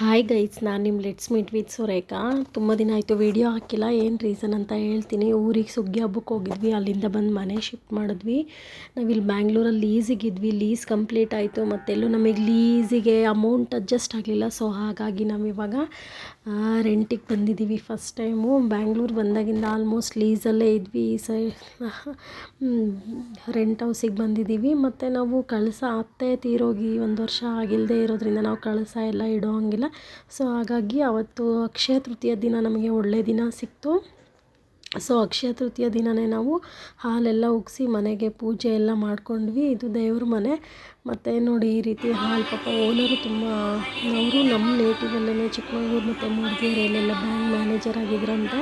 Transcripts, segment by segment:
Hi guys ನಾನು ನಿಮ್ಮ let's meet with Surekha ತುಂಬ ದಿನ ಆಯಿತು ವೀಡಿಯೋ ಹಾಕಿಲ್ಲ, ಏನು ರೀಸನ್ ಅಂತ ಹೇಳ್ತೀನಿ. ಊರಿಗೆ ಸುಗ್ಗಿ ಹಬ್ಬಕ್ಕೆ ಹೋಗಿದ್ವಿ, ಅಲ್ಲಿಂದ ಬಂದು ಮನೆ ಶಿಫ್ಟ್ ಮಾಡಿದ್ವಿ. ನಾವಿಲ್ಲಿ ಬ್ಯಾಂಗ್ಳೂರಲ್ಲಿ ಲೀಸಿಗಿದ್ವಿ ಲೀಸ್ ಕಂಪ್ಲೀಟ್ ಆಯಿತು, ಮತ್ತೆಲ್ಲೂ ನಮಗೆ ಲೀಸಿಗೆ ಅಮೌಂಟ್ ಅಡ್ಜಸ್ಟ್ ಆಗಲಿಲ್ಲ ಸೊ ಹಾಗಾಗಿ ನಾವಿವಾಗ ರೆಂಟಿಗೆ ಬಂದಿದ್ದೀವಿ ಫಸ್ಟ್ ಟೈಮು ಬ್ಯಾಂಗ್ಳೂರು ಬಂದಾಗಿಂದ ಆಲ್ಮೋಸ್ಟ್ ಲೀಸಲ್ಲೇ ಇದ್ವಿ ಸೈ ರೆಂಟ್ ಹೌಸಿಗೆ ಬಂದಿದ್ದೀವಿ ಮತ್ತು ನಾವು ಕಳಸ, ಅತ್ತೆ ತೀರೋಗಿ ಒಂದು ವರ್ಷ ಆಗಿಲ್ಲದೆ ಇರೋದ್ರಿಂದ ನಾವು ಕಳಸ ಎಲ್ಲ ಇಡೋ ಹಂಗಿಲ್ಲ. ಸೊ ಹಾಗಾಗಿ ಅವತ್ತು ಅಕ್ಷಯ ತೃತೀಯ ದಿನ ನಮಗೆ ಒಳ್ಳೆಯ ದಿನ ಸಿಕ್ತು. ಸೊ ಅಕ್ಷಯ ತೃತೀಯ ದಿನವೇ ನಾವು ಹಾಲೆಲ್ಲ ಉಗಿಸಿ ಮನೆಗೆ ಪೂಜೆ ಎಲ್ಲ ಮಾಡ್ಕೊಂಡ್ವಿ. ಇದು ದೇವ್ರ ಮನೆ. ಮತ್ತು ನೋಡಿ ಈ ರೀತಿ ಹಾಲು ಪಾಪ ಓನರು ತುಂಬ ಅವರು ನಮ್ಮ ನೇಟಿವಲ್ಲೇ ಚಿಕ್ಕಮಗಳೂರು ಮತ್ತು ಮೂಡಿಗೆರೆಯಲ್ಲೆಲ್ಲ ಬ್ಯಾಂಕ್ ಮ್ಯಾನೇಜರ್ ಆಗಿದ್ರಂತೆ.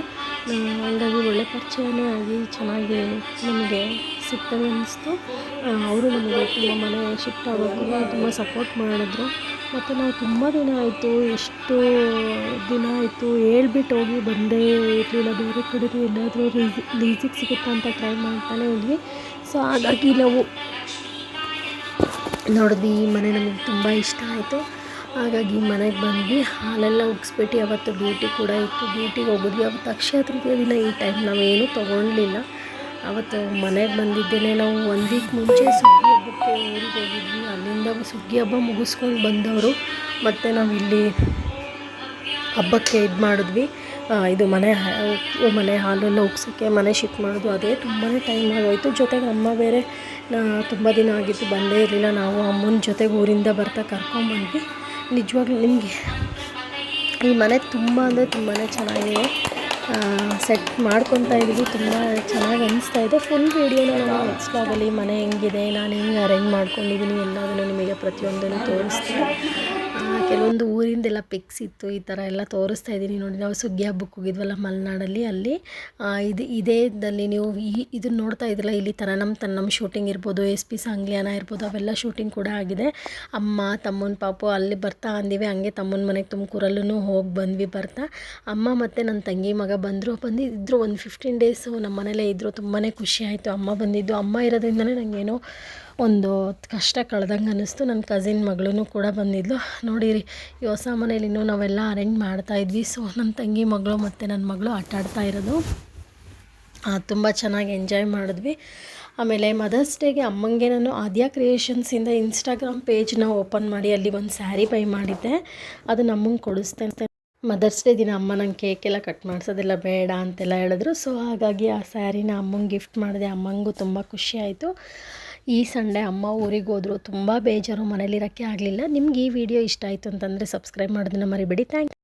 ಹಂಗಾಗಿ ಒಳ್ಳೆ ಪರಿಚಯನೇ ಆಗಿ ಚೆನ್ನಾಗಿ ನಮಗೆ ಸಿಗ್ತವೆ ಅನ್ನಿಸ್ತು ಅವರು ನಮಗೆ ತುಂಬ ಮನೆ ಶಿಫ್ಟ್ ಆಗೋಕ್ಕೂ ತುಂಬ ಸಪೋರ್ಟ್ ಮಾಡಿದ್ರು. ಮತ್ತು ನಾವು ತುಂಬ ದಿನ ಆಯಿತು ಎಷ್ಟು ದಿನ ಆಯಿತು ಹೇಳ್ಬಿಟ್ಟು ಹೋಗಿ ಬಂದೇ ಇರಲಿಲ್ಲ. ಬೇರೆ ಕಡೆಗೂ ಎಲ್ಲಾದರೂ ಲೀಸ್ ಲೀಸಿಗೆ ಸಿಗುತ್ತಾ ಅಂತ ಟ್ರೈ ಮಾಡ್ತಾನೆ ಇದ್ವಿ ಸೊ ಹಾಗಾಗಿ ನಾವು ನೋಡಿದ್ವಿ, ಈ ಮನೆ ನಮಗೆ ತುಂಬ ಇಷ್ಟ ಆಯಿತು. ಹಾಗಾಗಿ ಮನೆಗೆ ಬಂದ್ವಿ. ಹಾಲೆಲ್ಲ ಉಗ್ಸ್ಬಿಟ್ಟು ಅವತ್ತು ಡ್ಯೂಟಿ ಕೂಡ ಇತ್ತು. ಡ್ಯೂಟಿಗೆ ಹೋಗಿದ್ವಿ ಅವತ್ತು ಅಕ್ಷಯ ತೃತೀಯ ದಿನ ಈ ಟೈಮ್ ನಾವೇನು ತೊಗೊಳ್ಲಿಲ್ಲ ಅವತ್ತು ಮನೆಗೆ ಬಂದಿದ್ದೇನೆ. ನಾವು ಒಂದು ವೀಕ್ ಮುಂಚೆ ಸುಗ್ಗಿ ಹಬ್ಬಕ್ಕೆ ಊರಿಗೆ ಹೋಗಿದ್ವಿ. ಅಲ್ಲಿಂದ ಸುಗ್ಗಿ ಹಬ್ಬ ಮುಗಿಸ್ಕೊಂಡು ಬಂದವರು. ಮತ್ತು ನಾವು ಇಲ್ಲಿ ಹಬ್ಬಕ್ಕೆ ಇದು ಮಾಡಿದ್ವಿ. ಇದು ಮನೆ ಮನೆ ಹಾಲೆಲ್ಲ ಉಗ್ಸೋಕ್ಕೆ ಮನೆ ಶಿಫ್ಟ್ ಮಾಡೋದು. ಅದೇ ತುಂಬಾ ಟೈಮ್ ಆಗೋಯಿತು. ಜೊತೆಗೆ ಅಮ್ಮ ಬೇರೆ ತುಂಬ ದಿನ ಆಗಿತ್ತು. ಬಂದೇ ಇರಲಿಲ್ಲ. ನಾವು ಅಮ್ಮನ ಜೊತೆಗೆ ಊರಿಂದ ಬರ್ತಾ ಕರ್ಕೊಂಬಂದ್ವಿ. ನಿಜವಾಗ್ಲೂ ನಿಮಗೆ ಈ ಮನೆ ತುಂಬ ಅಂದರೆ ತುಂಬಾ ಚೆನ್ನಾಗಿದೆ. ಸೆಟ್ ಮಾಡ್ಕೊತಾ ಇದ್ದೀವಿ, ತುಂಬ ಚೆನ್ನಾಗಿ ಅನಿಸ್ತಾ ಇದೆ. ಫುಲ್ ವೀಡಿಯೋನ ನಾನು ನೆಕ್ಸ್ಟ್ ಆಗಲಿ ಮನೆ ಹೆಂಗಿದೆ, ನಾನು ಹೆಂಗೆ ಅರೇಂಜ್ ಮಾಡ್ಕೊಂಡಿದ್ದೀನಿ ಎಲ್ಲದನ್ನು ನಿಮಗೆ ಪ್ರತಿಯೊಂದನ್ನು ತೋರಿಸ್ತೀನಿ. ಕೆಲವೊಂದು ಊರಿಂದೆಲ್ಲ ಪಿಕ್ಸ್ ಇತ್ತು, ಈ ಥರ ಎಲ್ಲ ತೋರಿಸ್ತಾ ಇದ್ದೀನಿ ನೋಡಿ. ನಾವು ಸುಗ್ಗಿ ಹಬ್ಬಕ್ಕೆ ಹೋಗಿದ್ವಲ್ಲ ಮಲೆನಾಡಲ್ಲಿ, ಅಲ್ಲಿ ಇದು ಇದೇ ನೀವು ಈ ಇದನ್ನ ನೋಡ್ತಾ ಇದ್ದಿಲ್ಲ ಇಲ್ಲಿ ಥರ ನಮ್ಮ ತನ್ನ ನಮ್ಮ ಶೂಟಿಂಗ್ ಇರ್ಬೋದು, ಎಸ್ ಪಿ ಸಾಂಗ್ಲಿಯಾನ ಇರ್ಬೋದು, ಅವೆಲ್ಲ ಶೂಟಿಂಗ್ ಕೂಡ ಆಗಿದೆ. ಅಮ್ಮ, ತಮ್ಮನ ಪಾಪು ಅಲ್ಲಿ ಬರ್ತಾ ಅಂದಿವಿ, ಹಂಗೆ ತಮ್ಮನ ಮನೆಗೆ ತುಮಕೂರಲ್ಲೂ ಹೋಗಿ ಬಂದ್ವಿ ಬರ್ತಾ. ಅಮ್ಮ ಮತ್ತು ನನ್ನ ತಂಗಿ ಮಗ ಬಂದರು ಬಂದಿದ್ದರು ಒಂದು ಫಿಫ್ಟೀನ್ ಡೇಸು ನಮ್ಮ ಮನೇಲೇ ಇದ್ದರು ತುಂಬಾ ಖುಷಿ ಆಯಿತು. ಅಮ್ಮ ಬಂದಿದ್ದು, ಅಮ್ಮ ಇರೋದ್ರಿಂದಲೇ ನನಗೇನೋ ಒಂದು ಕಷ್ಟ ಕಳೆದಂಗೆ ಅನ್ನಿಸ್ತು ನನ್ನ ಕಸಿನ್ ಮಗಳೂ ಕೂಡ ಬಂದಿದ್ಲು. ನೋಡಿರಿ ಈ ಹೊಸ ಮನೇಲಿ ಇನ್ನೂ ನಾವೆಲ್ಲ ಅರೇಂಜ್ ಮಾಡ್ತಾಯಿದ್ವಿ ಸೊ ನನ್ನ ತಂಗಿ ಮಗಳು ಮತ್ತು ನನ್ನ ಮಗಳು ಆಟ ಆಡ್ತಾ ಇರೋದು. ತುಂಬ ಚೆನ್ನಾಗಿ ಎಂಜಾಯ್ ಮಾಡಿದ್ವಿ. ಆಮೇಲೆ ಮದರ್ಸ್ ಡೇಗೆ ಅಮ್ಮಂಗೆ ನಾನು ಆದ್ಯಾ ಕ್ರಿಯೇಷನ್ಸಿಂದ ಇನ್ಸ್ಟಾಗ್ರಾಮ್ ಪೇಜ್ನ ಓಪನ್ ಮಾಡಿ ಅಲ್ಲಿ ಒಂದು ಸ್ಯಾರಿ ಬೈ ಮಾಡಿದ್ದೆ. ಅದು ನಮ್ಮಂಗೆ ಅಂತ ಮದರ್ಸ್ ಡೇ ದಿನ ಅಮ್ಮ ನಂಗೆ ಕೇಕೆಲ್ಲ ಕಟ್ ಮಾಡಿಸೋದೆಲ್ಲ ಬೇಡ ಅಂತೆಲ್ಲ ಹೇಳಿದ್ರು. ಸೊ ಹಾಗಾಗಿ ಆ ಸ್ಯಾರಿನ ಅಮ್ಮಂಗೆ ಗಿಫ್ಟ್ ಮಾಡಿದೆ. ಅಮ್ಮಂಗೂ ತುಂಬ ಖುಷಿ ಆಯಿತು. ಈ ಸಂಡೇ ಅಮ್ಮ ಊರಿಗೆ ಹೋದ್ರು, ತುಂಬ ಬೇಜಾರು ಮನೇಲಿರೋಕ್ಕೆ ಆಗಲಿಲ್ಲ. ನಿಮ್ಗೆ ಈ ವಿಡಿಯೋ ಇಷ್ಟ ಆಯಿತು ಅಂತಂದರೆ ಸಬ್ಸ್ಕ್ರೈಬ್ ಮಾಡೋದನ್ನ ಮರಿಬೇಡಿ. ಥ್ಯಾಂಕ್